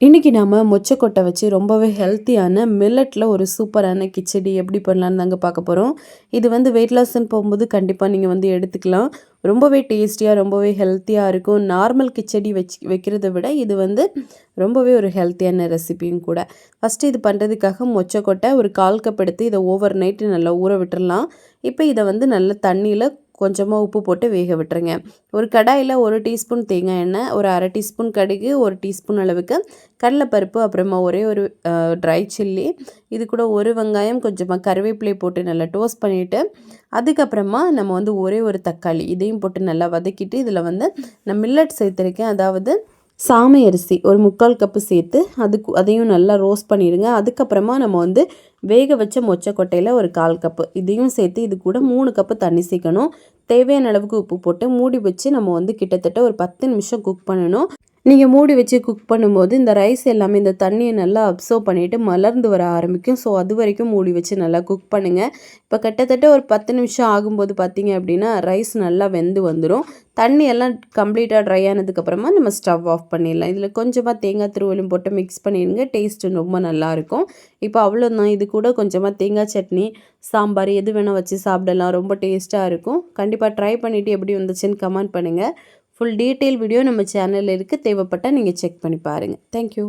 இன்றைக்கி நாம் மொச்சக்கொட்டை வச்சு ரொம்பவே ஹெல்த்தியான மில்லட்டில் ஒரு சூப்பரான கிச்சடி எப்படி பண்ணலான்னு தாங்க பார்க்க போகிறோம் இது வந்து வெயிட் லாஸ்ன்னு போகும்போது கண்டிப்பாக நீங்கள் வந்து எடுத்துக்கலாம். ரொம்பவே டேஸ்டியாக ரொம்பவே ஹெல்த்தியாக இருக்கும். நார்மல் கிச்சடி வச்சு வைக்கிறத விட இது வந்து ரொம்பவே ஒரு ஹெல்த்தியான ரெசிபியும் கூட. ஃபஸ்ட்டு இது பண்ணுறதுக்காக மொச்சக்கொட்டை ஒரு கால் கப் எடுத்து இதை ஓவர் நைட்டு நல்லா ஊற விட்டுடலாம் இப்போ இதை வந்து நல்ல தண்ணியில் கொஞ்சமாக உப்பு போட்டு வேக விட்டுருங்க. ஒரு கடாயில் ஒரு டீஸ்பூன் தேங்காய் எண்ணெய் ஒரு அரை டீஸ்பூன் கடுகு ஒரு டீஸ்பூன் அளவுக்கு கடலைப்பருப்பு அப்புறமா ஒரே ஒரு ட்ரை சில்லி இது கூட ஒரு வெங்காயம் கொஞ்சமாக கருவேப்பிலை போட்டு நல்லா டோஸ்ட் பண்ணிவிட்டு அதுக்கப்புறமா நம்ம வந்து ஒரே ஒரு தக்காளி இதையும் போட்டு நல்லா வதக்கிட்டு இதில் வந்து நான் மில்லட் சேர்த்துருக்கேன். அதாவது சாமை அரிசி ஒரு முக்கால் கப்பு சேர்த்து அதுக்கு அதையும் நல்லா ரோஸ்ட் பண்ணிடுங்க. அதுக்கப்புறமா நம்ம வந்து வேக வச்ச மொச்சக்கொட்டையில் ஒரு கால் கப்பு. இதையும் சேர்த்து இது கூட மூணு கப்பு தண்ணி சேர்க்கணும். தேவையான அளவுக்கு உப்பு போட்டு மூடி வச்சு நம்ம வந்து கிட்டத்தட்ட ஒரு பத்து நிமிஷம் குக் பண்ணணும். நீங்கள் மூடி வச்சு குக் பண்ணும்போது இந்த ரைஸ் எல்லாமே இந்த தண்ணியை நல்லா அப்சர்வ் பண்ணிவிட்டு மலர்ந்து வர ஆரம்பிக்கும். ஸோ அது வரைக்கும் மூடி வச்சு நல்லா குக் பண்ணுங்கள் இப்போ கிட்டத்தட்ட ஒரு பத்து நிமிஷம் ஆகும்போது பார்த்தீங்க அப்படின்னா ரைஸ் நல்லா வெந்து வந்துடும் தண்ணி எல்லாம் கம்ப்ளீட்டாக ட்ரை ஆனதுக்கப்புறமா நம்ம ஸ்டவ் ஆஃப் பண்ணிடலாம். இதில் கொஞ்சமாக தேங்காய் திருவள்ளும் போட்டு மிக்ஸ் பண்ணிடுங்க. டேஸ்ட்டு ரொம்ப நல்லாயிருக்கும் இப்போ அவ்வளோதான் இது கூட கொஞ்சமாக தேங்காய் சட்னி சாம்பார் எது வேணால் வச்சு சாப்பிடலாம். ரொம்ப டேஸ்ட்டாக இருக்கும். கண்டிப்பாக ட்ரை பண்ணிவிட்டு எப்படி வந்துச்சுன்னு கமெண்ட் பண்ணுங்கள் ஃபுல் டீட்டெயில் வீடியோ நம்ம சேனலில் இருக்குது தேவைப்பட்டால் நீங்கள் செக் பண்ணி பாருங்கள் தேங்க்யூ